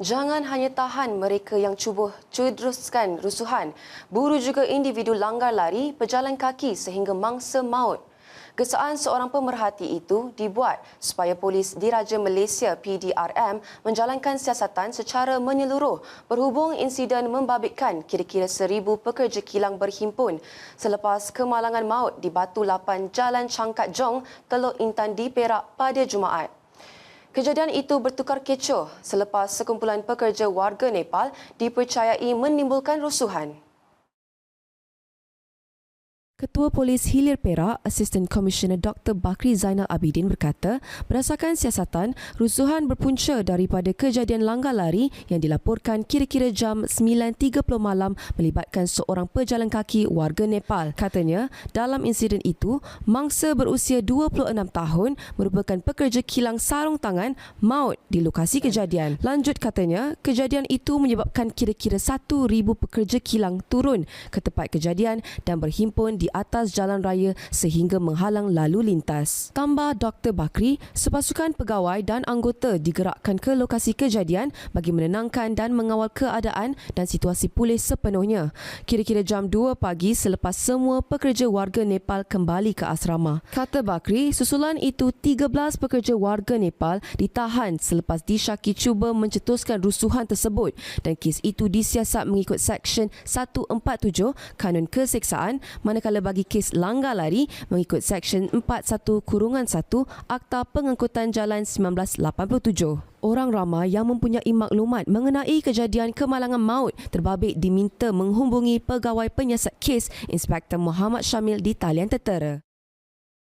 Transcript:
Jangan hanya tahan mereka yang cuba cederuskan rusuhan. Buru juga individu langgar lari, pejalan kaki sehingga mangsa maut. Gesaan seorang pemerhati itu dibuat supaya polis diraja Malaysia PDRM menjalankan siasatan secara menyeluruh berhubung insiden membabitkan kira-kira seribu pekerja kilang berhimpun selepas kemalangan maut di Batu Lapan Jalan Cangkat Jong, Teluk Intan di Perak pada Jumaat. Kejadian itu bertukar kecoh selepas sekumpulan pekerja warga Nepal dipercayai menimbulkan rusuhan. Ketua Polis Hilir Perak, Assistant Commissioner Dr. Bakri Zainal Abidin berkata, berdasarkan siasatan, rusuhan berpunca daripada kejadian langgar lari yang dilaporkan kira-kira jam 9.30 malam melibatkan seorang pejalan kaki warga Nepal. Katanya, dalam insiden itu, mangsa berusia 26 tahun merupakan pekerja kilang sarung tangan maut di lokasi kejadian. Lanjut katanya, kejadian itu menyebabkan kira-kira 1,000 pekerja kilang turun ke tempat kejadian dan berhimpun di atas jalan raya sehingga menghalang lalu lintas. Tambah Dr. Bakri, sepasukan pegawai dan anggota digerakkan ke lokasi kejadian bagi menenangkan dan mengawal keadaan dan situasi pulih sepenuhnya. Kira-kira jam 2 pagi selepas semua pekerja warga Nepal kembali ke asrama. Kata Bakri, susulan itu 13 pekerja warga Nepal ditahan selepas disyaki cuba mencetuskan rusuhan tersebut dan kes itu disiasat mengikut Seksyen 147 Kanun Keseksaan manakala bagi kes langgar lari mengikut Seksyen 41 Kurungan 1 Akta Pengangkutan Jalan 1987. Orang ramai yang mempunyai maklumat mengenai kejadian kemalangan maut terbabit diminta menghubungi pegawai penyiasat kes Inspektor Muhammad Syamil di talian tertera.